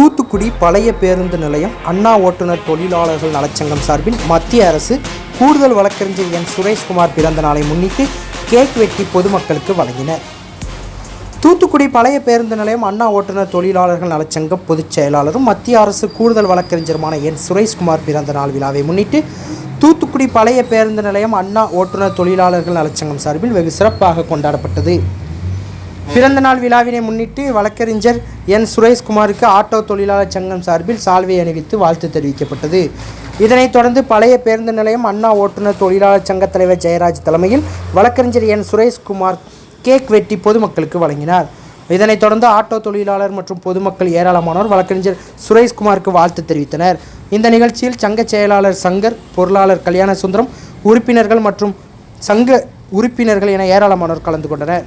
தூத்துக்குடி பழைய பேருந்து நிலையம் அண்ணா ஓட்டுநர் தொழிலாளர்கள் நலச்சங்கம் சார்பில் மத்திய அரசு கூடுதல் வழக்கறிஞர் என் சுரேஷ்குமார் பிறந்த நாளை முன்னிட்டு கேக் வெட்டி பொதுமக்களுக்கு வழங்கினர். தூத்துக்குடி பழைய பேருந்து நிலையம் அண்ணா ஓட்டுநர் தொழிலாளர்கள் நலச்சங்கம் பொதுச் செயலாளரும் மத்திய அரசு கூடுதல் வழக்கறிஞருமான என் சுரேஷ்குமார் பிறந்த நாள் விழாவை முன்னிட்டு தூத்துக்குடி பழைய பேருந்து நிலையம் அண்ணா ஓட்டுநர் தொழிலாளர்கள் நலச்சங்கம் சார்பில் வெகு சிறப்பாக கொண்டாடப்பட்டது. பிறந்தநாள் விழாவினை முன்னிட்டு வழக்கறிஞர் என். சுரேஷ்குமாருக்கு ஆட்டோ தொழிலாளர் சங்கம் சார்பில் சால்வை அணிவித்து வாழ்த்து தெரிவிக்கப்பட்டது. இதனைத் தொடர்ந்து பழைய பேருந்து நிலையம் அண்ணா ஓட்டுநர் தொழிலாளர் சங்க தலைவர் ஜெயராஜ் தலைமையில் வழக்கறிஞர் என். சுரேஷ்குமார் கேக் வெட்டி பொதுமக்களுக்கு வழங்கினார். இதனைத் தொடர்ந்து ஆட்டோ தொழிலாளர் மற்றும் பொதுமக்கள் ஏராளமானோர் வழக்கறிஞர் சுரேஷ்குமாருக்கு வாழ்த்து தெரிவித்தனர். இந்த நிகழ்ச்சியில் சங்க செயலாளர் சங்கர் பொருளாளர் கல்யாண சுந்தரம் உறுப்பினர்கள் மற்றும் சங்க உறுப்பினர்கள் என ஏராளமானோர் கலந்து கொண்டனர்.